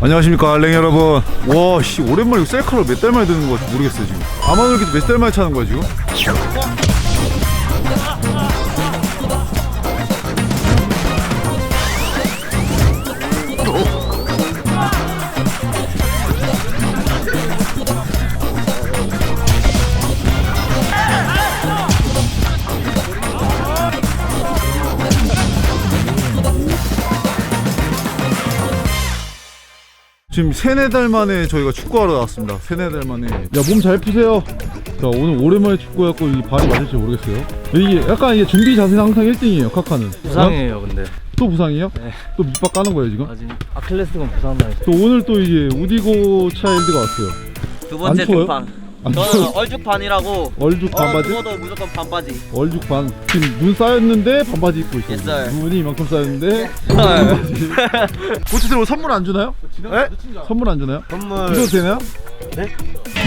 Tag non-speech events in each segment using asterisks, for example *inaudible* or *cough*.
안녕하십니까 알랭이 여러분. 와씨 오랜만에 셀카로 몇달 만에 듣는 거 같아 모르겠어요 지금. 아마존기도 몇달 만에 차는 거야 지금 지금 세네 달 만에 저희가 축구하러 나왔습니다 세네 달 만에 야 몸 잘 푸세요 자 오늘 오랜만에 축구해갖고 이 발이 맞을지 모르겠어요 이게 약간 이게 준비 자세는 항상 1등이에요 카카는 부상이에요 근데 어? 또 부상이에요? 네. 또 밑밥 까는 거예요 지금? 아직 아킬레스건 부상 나 있어 또 오늘 또 이제 우디고 차일드가 왔어요 두 번째 안 추워요? 등판. 안 저는 추워요? 얼죽 반이라고. 얼죽 어, 반바지? 죽어도 무조건 반바지. 얼죽 반 지금 눈 쌓였는데 반바지 입고 있어요 Yes. 눈이 이만큼 쌓였는데 헐. *laughs* 고치들 선물 안 주나요? 네? 선물 안 주나요? 선물 이거 되나요? 네?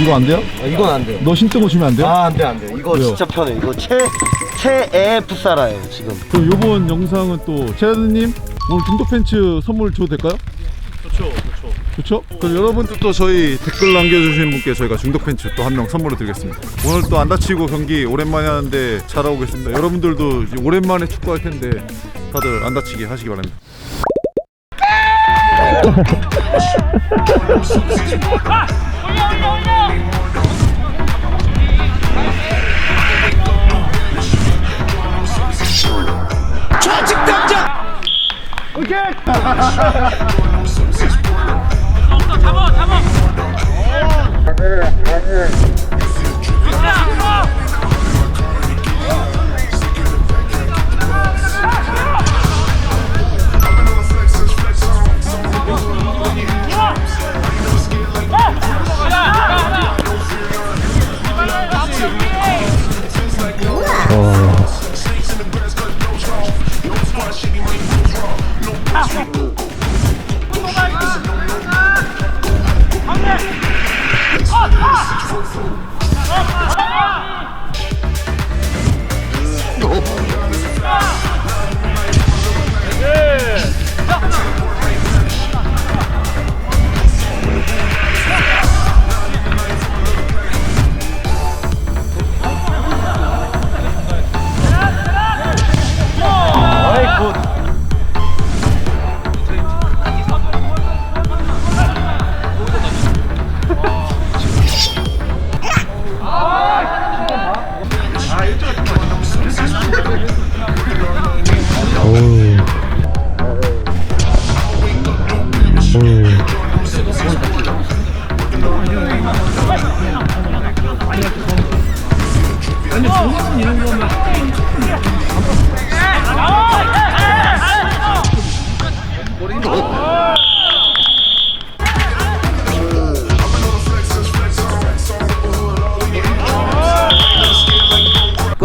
이거 안 돼요? 아, 이건 안돼 너 신뜬 거 주면 안 돼요? 아 안 돼 안 돼 이거 왜요? 진짜 편해 이거 최 최애 풋사라예요 지금 그럼 요번 영상은 또 제아드님 오늘 중독 팬츠 선물 줘도 될까요? 좋죠 좋죠? 그럼 여러분도 또 저희 댓글 남겨주신 분께 저희가 중독 팬츠 또 한 명 선물로 드리겠습니다. 오늘 또 안 다치고 경기 오랜만에 하는데 잘하고 계십니다. 여러분들도 오랜만에 축구할 텐데 다들 안 다치게 하시기 바랍니다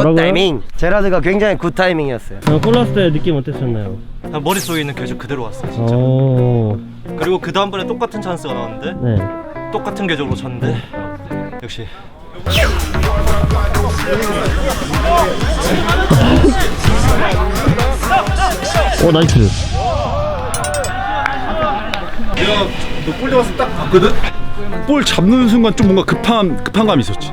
굿 타이밍 제라드가 굉장히 굿 타이밍이었어요 어, 골 났을 때 느낌 어땠었나요? 그냥 머릿속에 있는 궤적 그대로 왔어요 진짜 어, 그리고 그 다음번에 똑같은 찬스가 나왔는데 네. 똑같은 궤적으로 쳤는데 역시 어, 나이스. 내가 너볼 잡았을 딱 봤거든? 볼 잡는 순간 좀 뭔가 급한 급한 감이 있었지.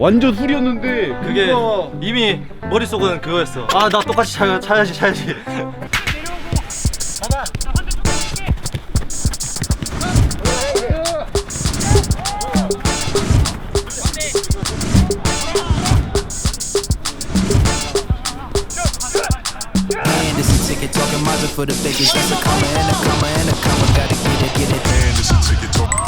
완전 술이었는데 그게 뭔가 이미 머릿속은 그거였어 아 나 똑같이 차, 차야지 차야지 And this is ticket talking Mazda for the biggest. That's a comma and a comma and a comma. Gotta get it, get it. And it's a ticket talk.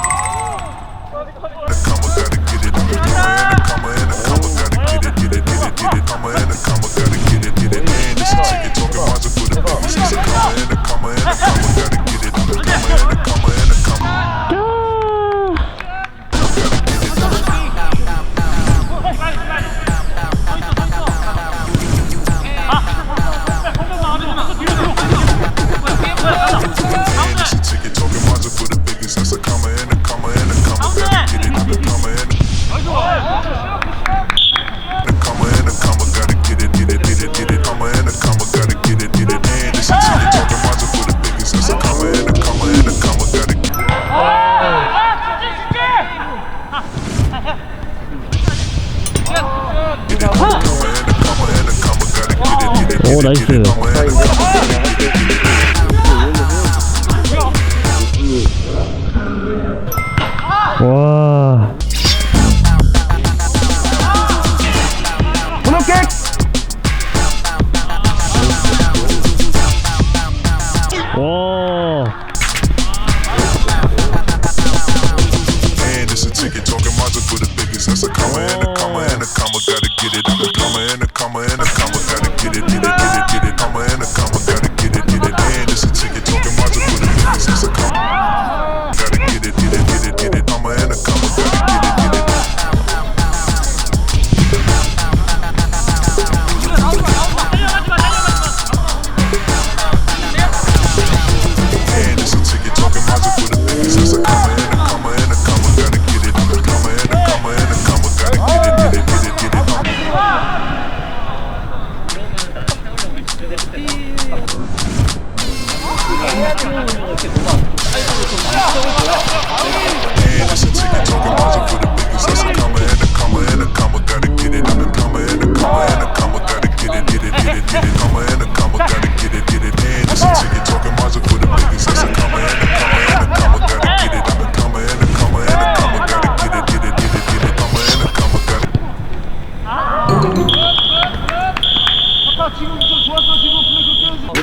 오 나이스.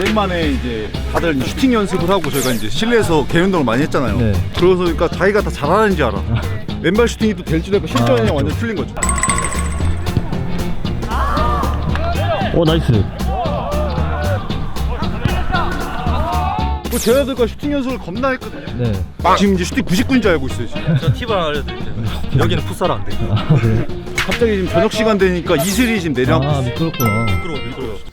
오랜만에 이제 다들 슈팅 연습을 하고 저희가 이제 실내에서 개운 운동을 많이 했잖아요. 네. 그래서 그러니까 자기가 다 잘하는 줄 알아. 왼발 슈팅이 또 될지도 알고 실전이랑 아, 완전 틀린 거죠. 오 나이스. 그 제자들과 슈팅 연습을 겁나 했거든요. 네. 지금 이제 슈팅 99인 줄 알고 있어요. 지금. 저 팁을 하나 알려드릴게요. 여기는 풋살 안 돼. 아 그래? 갑자기 지금 저녁 시간 되니까 이슬이 지금 내려앉고 아. 미끄럽구나. 미끄러워, 미끄러워.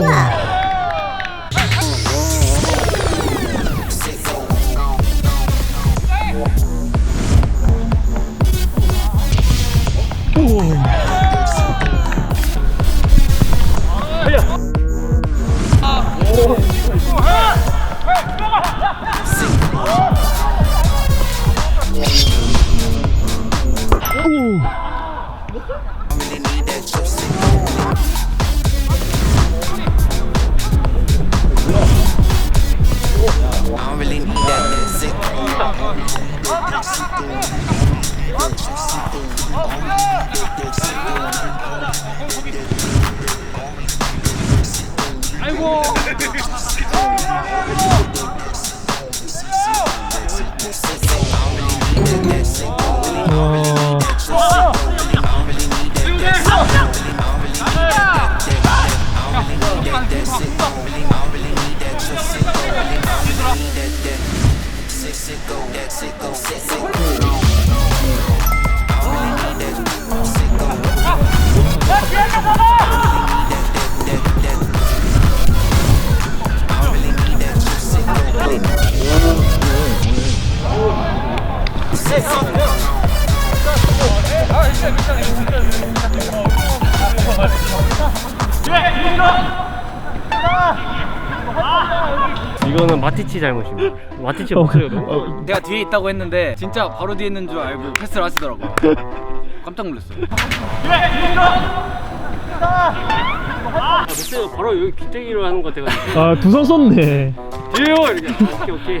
Pula! 마티치 잘못입니다. *laughs* 마티치 목소리가 너무. 내가 뒤에 있다고 했는데 진짜 바로 뒤에 있는 줄 알고 패스를 하시더라고. *laughs* 깜짝 놀랐어요. 메시가 바로 여기 빗대기로 하는 것 같아가지고. 아, 두선 썼네. 뒤에요! 이렇게. 오케이, 오케이.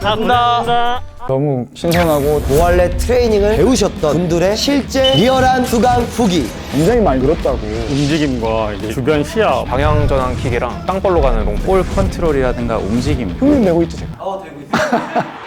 감사합니다. 너무 신선하고 노알레 트레이닝을 배우셨던 분들의 실제 리얼한 수강 후기. 움직임과 이제 주변 시야. 방향 전환 킥이랑 땅볼로 가는 공, 볼 컨트롤이라든가 움직임. 흉내 내고 있죠, 제가.